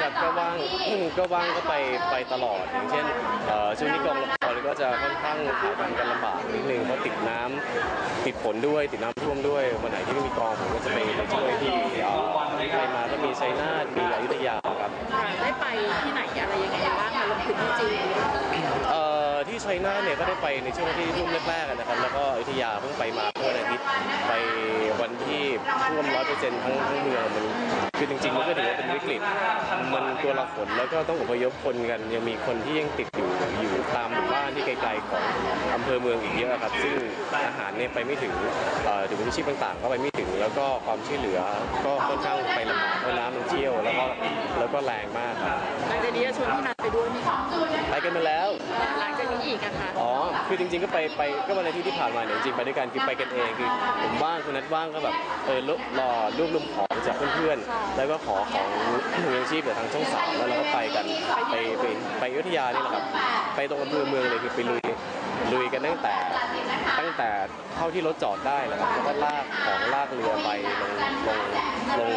ครับก็ว่างก็ว่างก็ไปไปตลอด อย่างเช่นช่วงนี้กองละครก็จะค่อนข้างถ่ายทำกันลำบากนิดนึงเพราะติดน้ำติดฝนด้วยติดน้ำท่วมด้วยวันไหนที่ไม่มีกองผมก็จะไปช่วยที่อ่อไปมาก็มีชัยนาทมีอยุธยาครับได้ไปที่ไหนอะไรยังไงบ้างคะลงพื้นที่จริง ที่ชัยนาทเนี่ยก็ได้ไปในช่วงที่ท่วมแรกๆอะนะครับ แล้วก็อยุธยาเพิ่งไปมาเมื่อวันอาทิตย์ไปวันที่ท่วมร้อยเปอร์เซ็นต์ทั้งทั้งเมืองมันคือจริงๆมันก็ถือว่าเป็นวิกฤต มันตัวละฝนแล้วก็ต้องอพยพคนกัน ยังมีคนที่ยังติดอยู่อยู่ตามหมู่บ้านที่ไกลๆของอำเภอเมืองอีกเยอะครับ ซึ่งอาหารเนี่ยไปไม่ถึงเอ่อถึงวิชีพต่างๆ ก็ไปไม่ถึง แล้วก็ความช่วยเหลือก็ค่อนข้างไปลำบากเพราะน้ำมันเชี่ยวแล้วก็แล้วก็แรงมากครับหลังจากนี้จะชวนพี่นัทไปด้วยไหมคะไปกันมาแล้วหลังจากนี้ อีกอะคะอ๋อ คือจริงๆ ก็ไปไปก็วันอาทิตย์ที่ผ่านมาเนี่ยจริงๆไปด้วยกันคือไปกันเองคือผมว่างคุณนัดว่างก็แบบเออรรอรวบรวมของจากเพื่อนๆ แล้วก็ขอของยังชีพจากทางช่องสามแล้วเราก็ไปกันไปไปไปอยุธยานี่แหละครับ ไปตรงอำเภอเมืองเลยคือไปลุยลุยกันตั้งแต่ตั้งแต่เท่าที่รถจอดได้แหละครับแล้วก็ลากของลากเรือไปลงลงลง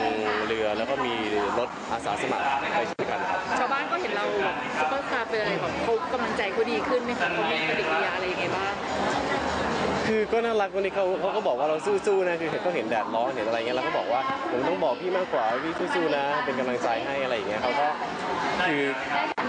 เรือแล้วก็มีรถอาสาสมัครไปช่วยกันครับ เขาดีขึ้นไหมคะเขามีปฏิกิริยาอะไรยังไงบ้าง คือก็น่ารักวันนี้เขาเขาก็บอกว่าเราสู้ๆนะคือเขาเห็นแดดร้อนเห็นอะไรเงี้ยแล้วก็บอกว่าผมต้องบอกพี่มากกว่าพี่สู้ๆนะ เป็นกำลังใจให้อะไรอย่างเงี้ยเขาก็คือ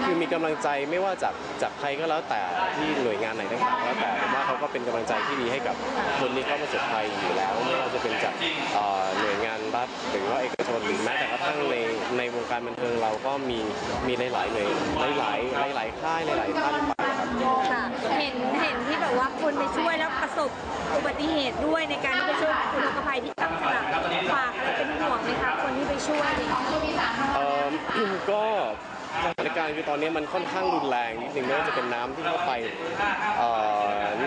คือมีกำลังใจไม่ว่าจากจากใครก็แล้วแต่ที่หน่วยงานไหนต่างๆก็แล้วแต่ผมว่าเขาก็เป็นกำลังใจที่ดีให้กับคนที่เข้าประสบภัยอยู่แล้วไม่ว่าจะเป็นจากเอ่อหน่วยงานรัฐหรือว่าเอกชนหรือแม้แต่กระทั่งในในวงการบันเทิงเราก็มีมีหลายๆหน่วยหลายๆหลายๆค่ายหลายๆท่าน คนไปช่วยแล้วประสบอุบัติเหตุด้วยในการที่ไปช่วยอุทกภัยที่ตั้งสลักฝากอะไรเป็นห่วงไหมคะคนที่ไปช่วย เอ่อ ก็สถานการณ์คือตอนนี้มันค่อนข้างรุนแรงนิดนึงไม่ว่าจะเป็นน้ำที่เข้าไปเอ่อหน้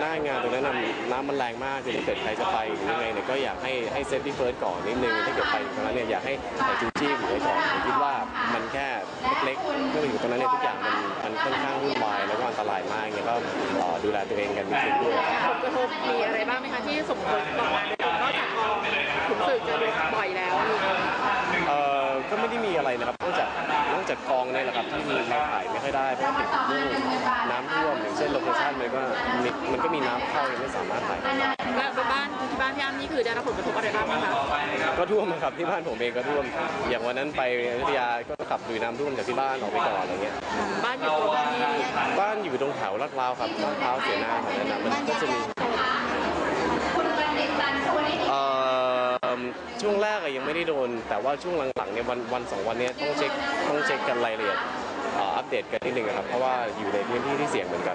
างานตรงนั้นน้ำมันแรงมากคือถ้าเกิดใครจะไปหรือยังไงเนี่ยก็อยากให้ให้เซฟที่เฟิร์สก่อนนิดนึงถ้าเกิดไปตรงนั้นเนี่ยอยากให้ใส่ชูชีพอยู่ไว้ก่อนผมคิดว่ามันแค่เล็กๆเมื่ออยู่ตรงนั้นเนี่ยทุกอย่างมันมันค่อนข้างวุ่นวายแล้วก็อันตรายมากเนี่ยก็ดูแลตัวเองกันนิดนึงด้วยครับผลกระทบมีอะไรบ้างไหมคะที่ส่งผลต่องานโดยตรนอกจากกองขุนศึกจะดู จากกองเนี่ยแหละครับที่เราถ่ายไม่ค่อยได้เพราะติดเรื่องน้ำท่วมอย่างเช่นโลเคชั่นมันก็มีมันก็มีน้ำเข้ายังไม่สามารถถ่ายได้แล้วบ้านที่บ้านพี่อ้ำนี่คือได้รับผลกระทบอะไรบ้างไหมคะก็ท่วมนะครับที่บ้านผมเองก็ท่วม อย่างวันนั้นไปอยุธยาก็ขับลุยน้ำท่วมจากที่บ้านออกไปก่อนอะไรเงี้ยบ้านอยู่ตรงที่บ้านอยู่ตรงแถวลาดพร้าวครับลาดพร้าวเสียหน้าของนั้นนะมันก็จะมีเอ่อช่วงแรกอะ ยังไม่ได้โดน แต่ว่าช่วงหลังๆเนี่ยวันวันสองวันเนี้ยต้องเช็คต้องเช็คกันรายละเอียดเอ่ออัปเดตกันนิดนึงอะครับเพราะว่าอยู่ในพื้นที่ที่เสี่ยงเหมือนกัน